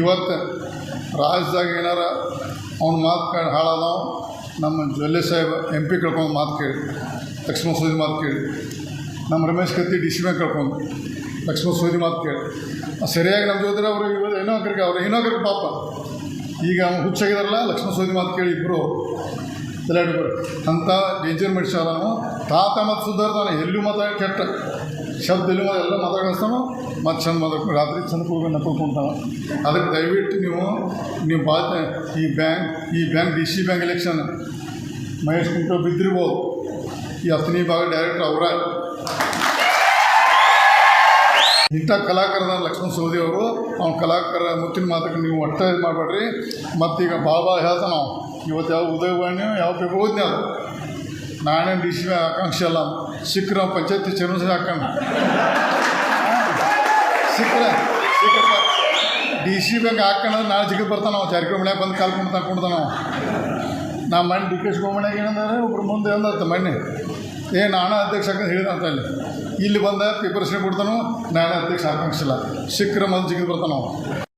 ಇವತ್ತು ರಾಜ್ಯದಾಗ ಏನಾರ ಅವ್ನ ಮಾತು ಕೇಳಿ ಹಾಳಾದವು, ನಮ್ಮ ಜೊಲ್ಲೆ ಸಾಹೇಬ್ ಎಂ ಪಿ ಕಳ್ಕೊಂಡು ಮಾತು ಕೇಳಿ, ಲಕ್ಷ್ಮಣ ಸೂಜಿ ಮಾತು ಕೇಳಿ, ನಮ್ಮ ರಮೇಶ್ ಕತ್ತಿ ಡಿ ಸಿ ಮ್ಯಾಗ ಕಳ್ಕೊಂಡು ಲಕ್ಷ್ಮಣ ಸೂಜಿ ಮಾತು ಕೇಳಿ. ಸರಿಯಾಗಿ ನಮ್ಮ ಜೊತೆ ಅವರು ಇವಾಗ ಏನೋ ಕರಿಗೆ ಅವ್ರು ಏನೋ ಪಾಪ. ಈಗ ಅವ್ನು ಹುಚ್ಚಾಗಿದಾರಲ್ಲ, ಲಕ್ಷ್ಮಣ ಸೋದಿ ಮಾತು ಕೇಳಿ ಇಬ್ಬರು ತಲೆ ಅಂಥ ಡೇಂಜರ್ ಮನುಷ್ಯ ಅವನು ತಾತ ಮತ್ತು ಸುಧಾರ್ತಾನೆ ಎಲ್ಲೂ ಮಾತಾಡಿ ಕೆಟ್ಟ. ಶಬ್ದ ಎಲ್ಲೂ ಮಾತಾಡಿಸ್ತಾನೋ ಮತ್ತು ಚಂದ ಮಾತಾಡ್ಕೊಂಡು ರಾತ್ರಿ ಚಂದ ಕೂತ್ಕೊಂಡು ನಕ್ಕೊಳ್ತಾವ ಅದಕ್ಕೆ ದಯವಿಟ್ಟು ನೀವು ನೀವು ಬಾ, ಈ ಬ್ಯಾಂಕ್ ಈ bank, D C bank election, Mahesh ಕುಂಟೋ ಬಿದ್ದಿರ್ಬೋದು. ಈ ಹತ್ತನೇ ಭಾಗ ಡೈರೆಕ್ಟರ್ ಅವರ. ಇಂಥ ಕಲಾಕಾರನ ಲಕ್ಷ್ಮಣ ಸೋದಿ ಅವರು, ಅವ್ನ ಕಲಾಕಾರ ಮುತ್ತಿನ ಮಾತಕ್ಕೆ ನೀವು ಒಟ್ಟ ಮಾಡಬೇಡ್ರಿ. ಮತ್ತೀಗ ಭಾಳ ಭಾಳ ಹೇಳ್ತಾನೆ ನಾವು ಇವತ್ತು ಯಾವ ಉದಯವಾಣಿ ಯಾವ ಪೇಪರ್ ಓದ್ನಿ ಅದು? ನಾನೇ ಡಿ ಸಿ ಆಕಾಂಕ್ಷೆ ಅಲ್ಲ ಸಿಕ್ಕರ ಪಂಚಾಯತಿ ಚೇರ್ಮನ್ ಹಾಕೋಣ. ಸಿಕ್ಕರ ಸಿಕ್ಕರ ಡಿ ಸಿ ಬ್ಯಾಂಕ್ ಹಾಕೋಣ, ನಾಳೆ ಜಿಗಿದು ಬರ್ತಾನೆ ನಾವು ಜಾರಕಿಹೊಳಿ ಮನ್ಯಾಗ ಬಂದು ಕಾಲ್ ತಗೊಂಡ್ತಾನ ನಾವು ನಾ ಮಣ್ಣು ಡಿ ಕೆ ಶಿವಮಣ್ಯಾಗ ಏನಂದ್ರೆ, ಒಬ್ರು ಮುಂದೆ ಅಂದತ್ತ ಮಣ್ಣೆ. ಏ, ನಾನು ಅಧ್ಯಕ್ಷ ಹಾಕಂತ ಹೇಳಿದ ಅಂತ ಅಲ್ಲಿ. ಇಲ್ಲಿ ಬಂದ ಪೇಪರ್ ಕೊಡ್ತಾನು ನಾನೇ ಅಧ್ಯಕ್ಷ ಆಕಾಂಕ್ಷಿಲ್ಲ ಸಿಕ್ಕರ ಮೊದಲು ಬರ್ತಾನೆ ನಾವು